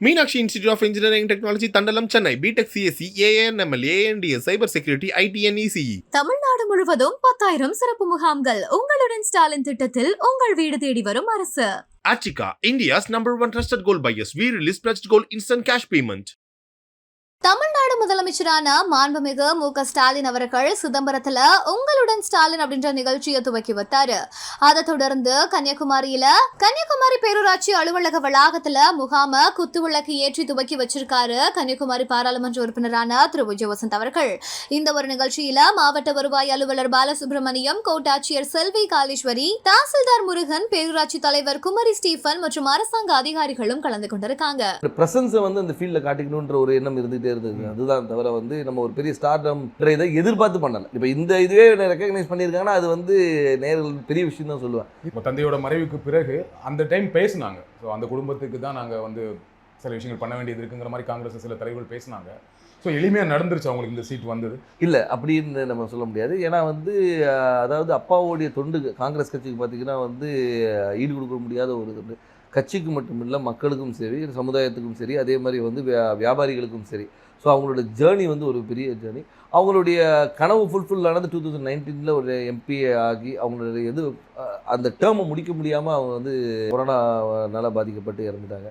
Meenakshi Institute of Engineering Technology Thandalam Chennai BTech CSC ANML ANDS cyber security IT and ECE Tamil Nadu முழுவதும் பத்தாயிரம் சிறப்பு முகாம்கள் உங்களுடன் ஸ்டாலின் திட்டத்தில் உங்கள் வீடு தேடி வரும் அரசு Achika, India's number one trusted gold buyers. We release pledged gold instant cash payment. Tamil Nadu முதலமைச்சரான மாண்புமிகு மு க ஸ்டாலின் அவர்கள் சிதம்பரத்துல உங்களுடன் ஸ்டாலின் அப்படின்ற நிகழ்ச்சியை துவக்கி வைத்தாரு. அதை தொடர்ந்து கன்னியாகுமரியில கன்னியாகுமரி பேரூராட்சி அலுவலக வளாகத்துல முகாம குத்துவிளக்கு ஏற்றி துவக்கி வச்சிருக்காரு கன்னியாகுமரி பாராளுமன்ற உறுப்பினரான திரு. விஜயவசந்த் அவர்கள். இந்த ஒரு நிகழ்ச்சியில மாவட்ட வருவாய் அலுவலர் பாலசுப்ரமணியம் கோட்டாட்சியர் செல்வி காளீஸ்வரி தாசில்தார் முருகன் பேரூராட்சி தலைவர் குமரி ஸ்டீஃபன் மற்றும் அரசாங்க அதிகாரிகளும் கலந்து கொண்டிருக்காங்க. வந்து அந்த ஃபீல்டில் காட்டிக்கணுன்ற ஒரு எண்ணம் இருந்துகிட்டே இருந்தது. அதுதான் தவிர வந்து நம்ம ஒரு பெரிய ஸ்டார்டம்ன்ற இதை எதிர்பார்த்து பண்ணலை. இப்போ இந்த இதுவே ரெக்கக்னைஸ் பண்ணியிருக்காங்கன்னா அது வந்து நேரில் பெரிய விஷயம் தான் சொல்லுவேன். இப்போ தந்தையோட மறைவுக்கு பிறகு அந்த டைம் பேசுனாங்க. ஸோ அந்த குடும்பத்துக்கு தான் நாங்கள் வந்து சில விஷயங்கள் பண்ண வேண்டியது இருக்குங்கிற மாதிரி காங்கிரஸ் சில தலைவர்கள் பேசினாங்க. ஸோ எளிமையாக நடந்துருச்சு அவங்களுக்கு இந்த சீட் வந்தது. இல்லை அப்படின்னு நம்ம சொல்ல முடியாது. ஏன்னா வந்து அதாவது அப்பாவுடைய தொண்டு காங்கிரஸ் கட்சிக்கு பார்த்தீங்கன்னா வந்து ஈடு கொடுக்க முடியாத ஒரு தொண்டு. கட்சிக்கு மட்டும் இல்லை மக்களுக்கும் சரி சமுதாயத்துக்கும் சரி அதே மாதிரி வந்து வியா- வியாபாரிகளுக்கும் சரி. ஸோ அவங்களோட ஜேர்னி வந்து ஒரு பெரிய ஜேர்னி அவங்களுடைய கனவு ஃபுல்ஃபில் ஆனது டூ தௌசண்ட் நைன்டீனில் ஒரு எம்பி ஆகி அவங்களுடைய இது அந்த டேர்மை முடிக்க முடியாமல் அவங்க வந்து கொரோனானால பாதிக்கப்பட்டு இறந்துட்டாங்க.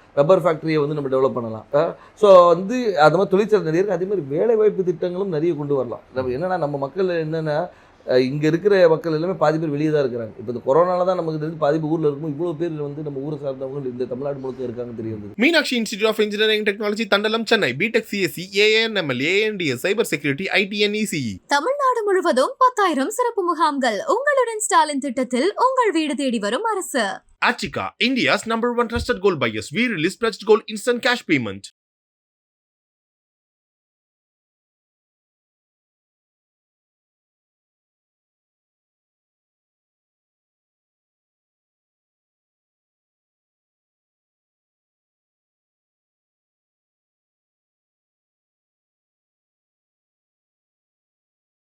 ரப்பர் ஃபேக்ட்ரியை வந்து நம்ம டெவலப் பண்ணலாம். ஸோ வந்து அது மாதிரி தொழிற்சாலை நிறைய இருக்குது அதே மாதிரி வேலை வாய்ப்பு திட்டங்களும் நிறைய கொண்டு வரலாம். நம்ம என்னென்னா நம்ம மக்கள் என்னென்னா இங்கே இருக்கிற மக்கள் எல்லாமே பாதி பேர் வெளியே தான் இருக்கிறாங்க. இப்போ இந்த கொரோனால தான் நமக்கு தெரிஞ்சு பாதி ஊரில் இருக்கும் இவ்வளோ பேர் வந்து நம்ம ஊரை சார்ந்தவங்க இந்த தமிழ்நாடு முழுக்க இருக்காங்கன்னு தெரிய வந்தது. Meenakshi Institute of Engineering Technology Thandalam Chennai. BTech CSC ANML ANDS cyber security IT and ECE Tamil Nadu முழுவதும் பத்தாயிரம் சிறப்பு முகாம்கள் உங்களுடன் ஸ்டாலின் திட்டத்தில் உங்கள் வீடு தேடி வரும் அரசு. Achika, India's number one trusted gold buyers. We release pledged gold instant cash payment.